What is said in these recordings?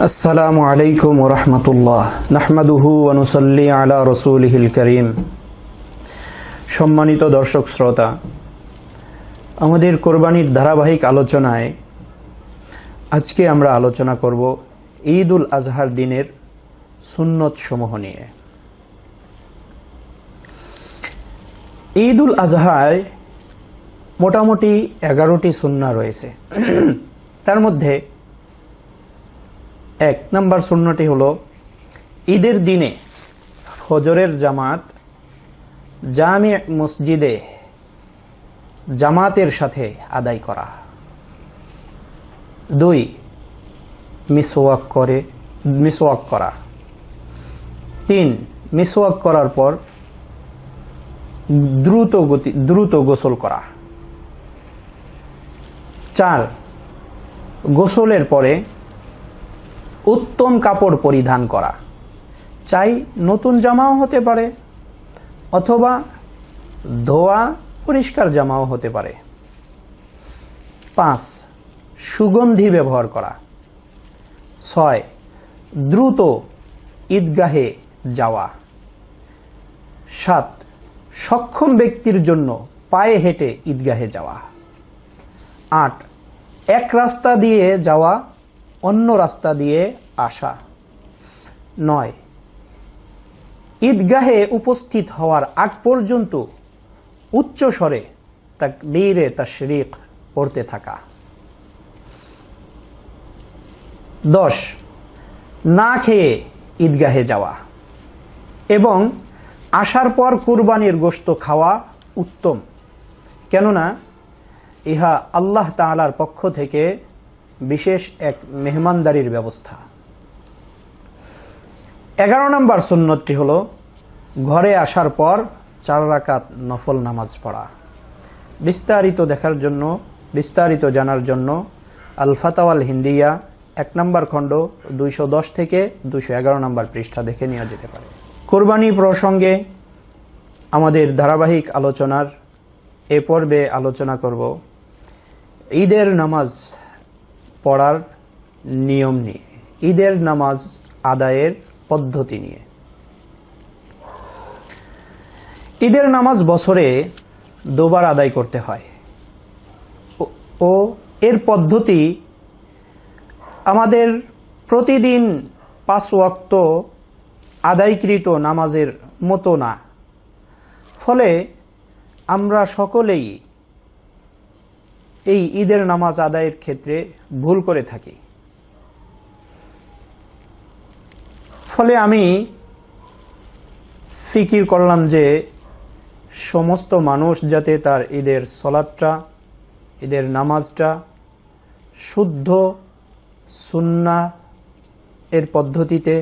السلام عليكم ورحمة الله نحمده ونصلي على رسوله الكريم সম্মানিত দর্শক শ্রোতা আমাদের কোরবানির ধারাবাহিক আলোচনায় আজকে আমরা আলোচনা করব ঈদ উল আজহার দিনের সুন্নত সমূহ নিয়ে ঈদ উল আজহায় মোটামুটি এগারোটি সুন্না রয়েছে তার মধ্যে এক। নাম্বার শূন্যটি হলো, ঈদের দিনে ফজরের জামাত জামে মসজিদে জামাতের সাথে আদায় করা। দুই, মিসওয়াক করে, মিসওয়াক করা। তিন, মিসওয়াক করার পর দ্রুত গতি, দ্রুত গোসল করা। চার, গোসলের পরে উত্তম কাপড় পরিধান করা। চাই নতুন জামাও হতে পারে, অথবা ধোয়া পরিষ্কার জামাও হতে পারে। পাঁচ, সুগন্ধি ব্যবহার করা। ছয়, দ্রুত ঈদগাহে যাওয়া। সাত, সক্ষম ব্যক্তির জন্য পায়ে হেঁটে ঈদগাহে যাওয়া। আট, এক রাস্তা দিয়ে যাওয়া অন্য রাস্তা দিয়ে আসা। নয়, ঈদগাহে উপস্থিত হওয়ার আগ পর্যন্ত উচ্চ স্বরে তাকবীরে তাশরিক পড়তে থাকা। দশ, না খেয়ে ঈদগাহে যাওয়া এবং আসার পর কুরবানির গোশত খাওয়া উত্তম। কেননা, ইহা আল্লাহ তাআলার পক্ষ থেকে বিশেষ এক মেহমানদারির ব্যবস্থা। এগারো নম্বর সুন্নতটি হলো, ঘরে আসার পর চার রাকাত নফল নামাজ পড়া। বিস্তারিত দেখার জন্য, বিস্তারিত জানার জন্য আল ফাতাওয়াল হিন্দিয়া, এক নম্বর খণ্ড, দুইশো দশ থেকে দুইশো এগারো নম্বর পৃষ্ঠা দেখে নেওয়া যেতে পারে। কোরবানি প্রসঙ্গে আমাদের ধারাবাহিক আলোচনার এ পর্বে আলোচনা করব। ঈদের নামাজ পড়ার নিয়ম নিয়ে, ঈদের নামাজ আদায়ের পদ্ধতি নিয়ে। ঈদের নামাজ বছরে দুবার আদায় করতে হয়। ও- এর পদ্ধতি আমাদের প্রতিদিন পাঁচ ওয়াক্ত আদায়কৃত নামাজের মতো না। ফলে আমরা সকলেই এই ঈদের নামাজ আদায়ের ক্ষেত্রে ভুল করে থাকি। ফলে আমি ফিকির করলাম যে সমস্ত মানুষ যাতে তার ঈদের সলাদটা, ঈদের নামাজটা শুদ্ধ সুন্না এর পদ্ধতিতে,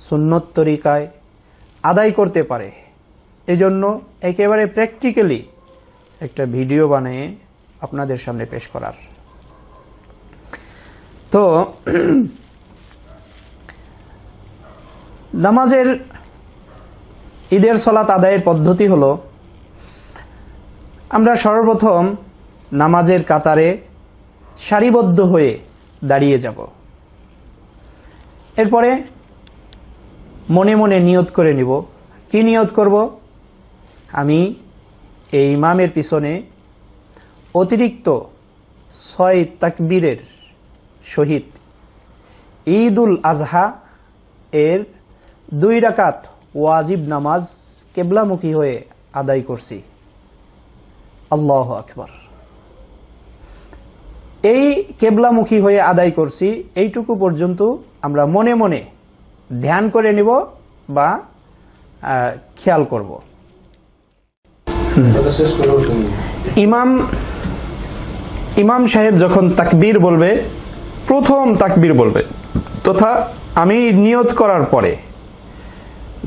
সুন্নত তরিকায় আদায় করতে পারে। এজন্য একেবারে প্র্যাকটিক্যালি একটা ভিডিও বানিয়ে আপনাদের সামনে পেশ করার। তো, নামাজের ঈদের সলাত আদায়ের পদ্ধতি হলো, আমরা সর্বপ্রথম নামাজের কাতারে সারিবদ্ধ হয়ে দাঁড়িয়ে যাব। এরপরে মনে মনে নিয়ত করে নিব। কি নিয়ত করব? আমি এই ইমামের পিছনে অতিরিক্ত ছয় তাকবীরের সহিত ঈদ উল আজহা এর দুই রাকাত ওয়াজিব নামাজ কেবলামুখী হয়ে আদায় করছি। আল্লাহ আকবর। এই কেবলামুখী হয়ে আদায় করছি এইটুকু পর্যন্ত আমরা মনে মনে ধ্যান করে নিব বা আহ, খেয়াল করব। ইমাম ইমাম সাহেব যখন তাকবীর বলবে, প্রথম তাকবীর বলবে, তথা আমি নিয়ত করার পরে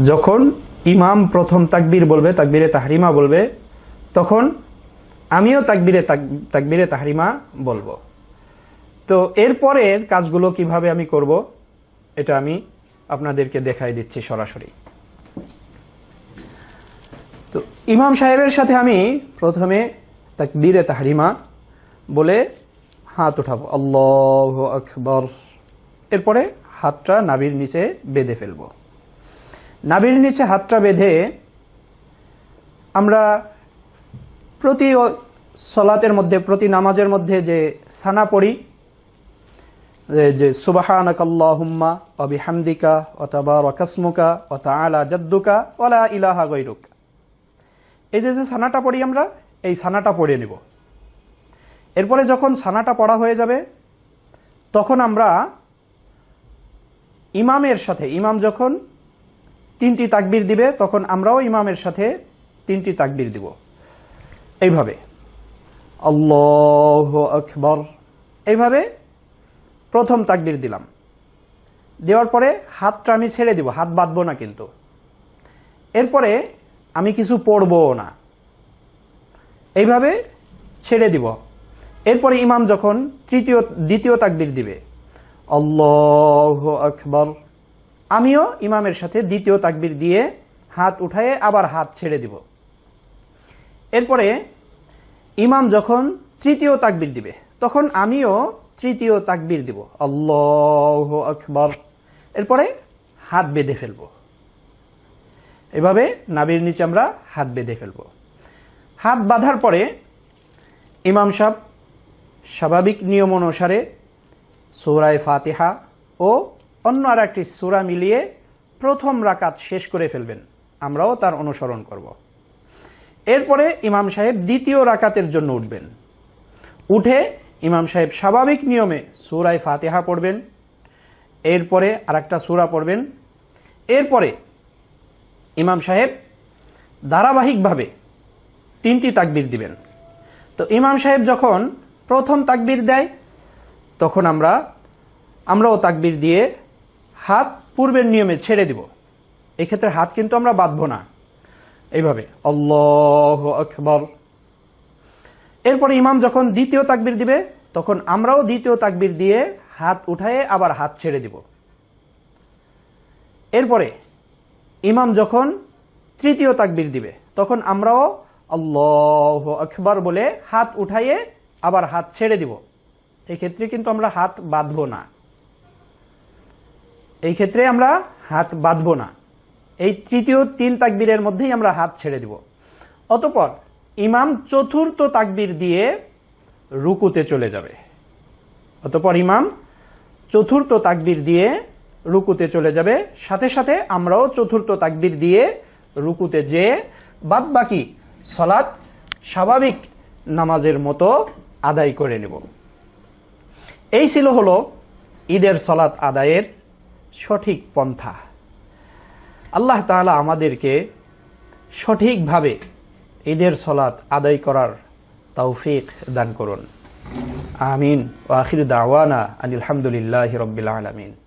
যখন ইমাম প্রথম তাকবীর বলবে, তাকবীরে তাহরিমা বলবে, তখন আমিও তাকবীরে তাক- তাকবীরে তাহরিমা বলব। তো এরপরের কাজগুলো কীভাবে আমি করব, এটা আমি আপনাদেরকে দেখাই দিচ্ছি সরাসরি। তো ইমাম সাহেবের সাথে আমি প্রথমে তাকবীরে তাহরিমা বলে হাত উঠাবো। আল্লাহ আকবর। এরপরে হাতটা নাভির নিচে বেঁধে ফেলব। নাভির নিচে হাতটা বেঁধে আমরা প্রতি সলাতের মধ্যে, প্রতি নামাজের মধ্যে যে সানা পড়ি, যে- যে সুবাহানাক আল্লাহুম্মা ওয়া বিহামদিকা ওয়া তাবারাকাসমুকা ওয়া তাআলা জাদ্দুকা ওয়া লা ইলাহা গায়রুক। এই যে যে সানাটা পড়ি আমরা, এই সানাটা পড়ে নেব। এরপরে যখন সানাটা পড়া হয়ে যাবে তখন আমরা ইমামের সাথে ইমাম যখন তিনটি তাকবির দিবে তখন আমরাও ইমামের সাথে তিনটি তাকবির দিব। এইভাবে। আল্লাহ আকবর। এইভাবে প্রথম তাকবির দিলাম। দেওয়ার পরে হাতটা আমি ছেড়ে দিব হাত বাঁধবো না কিন্তু। এরপরে আমি কিছু পড়বও না। এইভাবে ছেড়ে দিব। এরপরে ইমাম যখন তৃতীয়, দ্বিতীয় তাকবির দিবে, আল্লাহ আকবর আমিও ইমামের সাথে দ্বিতীয় তাকবির দিয়ে হাত উঠায়ে আবার হাত ছেড়ে দিব। এরপরে ইমাম যখন তৃতীয় তাকবির দিবে, তখন আমিও তৃতীয় তাকবির দিব, আল্লাহ আকবর এরপরে হাত বেঁধে ফেলব। এভাবে নাবির নিচে আমরা হাত বেঁধে ফেলব। হাত বাঁধার পরে ইমাম সাহেব স্বাভাবিক নিয়ম অনুসারে সৌরায় ফাতিহা ও অন্য আর একটি সুরা মিলিয়ে প্রথম রাকাত শেষ করে ফেলবেন। আমরাও তার অনুসরণ করব। এরপরে ইমাম সাহেব দ্বিতীয় রাকাতের জন্য উঠবেন। উঠে ইমাম সাহেব স্বাভাবিক নিয়মে সুরায় ফাতিহা পড়বেন। এরপরে আরেকটা সুরা পড়বেন। এরপরে ইমাম সাহেব ধারাবাহিকভাবে তিনটি তাকবির দিবেন। তো ইমাম সাহেব যখন প্রথম তাকবির দেয়, তখন আমরা, আমরাও তাকবির দিয়ে হাত পূর্বের নিয়মে ছেড়ে দিব। এক্ষেত্রে হাত কিন্তু আমরা বাঁধবো না। এইভাবে, আল্লাহ আকবর। এরপরে ইমাম যখন দ্বিতীয় তাকবির দিবে, তখন আমরাও দ্বিতীয় তাকবির দিয়ে হাত উঠায়ে আবার হাত ছেড়ে দিব। এরপরে ইমাম যখন তৃতীয় তাকবির দিবে, তখন আমরাও আল্লাহ আকবর বলে হাত উঠাইয়ে আবার হাত ছেড়ে দিব। এই ক্ষেত্রে কিন্তু আমরা হাত বাঁধবো না। এই ক্ষেত্রে আমরা হাত বাঁধবো না। এই তৃতীয় তিন তাকবীরের মধ্যেই আমরা হাত ছেড়ে দিব। অতপর ইমাম চতুর্থ তাকবীর দিয়ে রুকুতে চলে যাবে। অতপর ইমাম চতুর্থ তাকবীর দিয়ে রুকুতে চলে যাবে। সাথে সাথে আমরাও চতুর্থ তাকবীর দিয়ে রুকুতে যেয়ে বাদ বাকি সলাৎ স্বাভাবিক নামাজের মতো আদায় করে নেব। এই ছিল হলো ঈদের সলাৎ আদায়ের সঠিক পন্থা। আল্লাহ তালা আমাদেরকে সঠিকভাবে ঈদের সলাৎ আদায় করার তৌফিক দান করুন। আমিন। ওয়াখির দাওয়ানা আনিল হামদুলিল্লাহ রব্বিল আলমিন।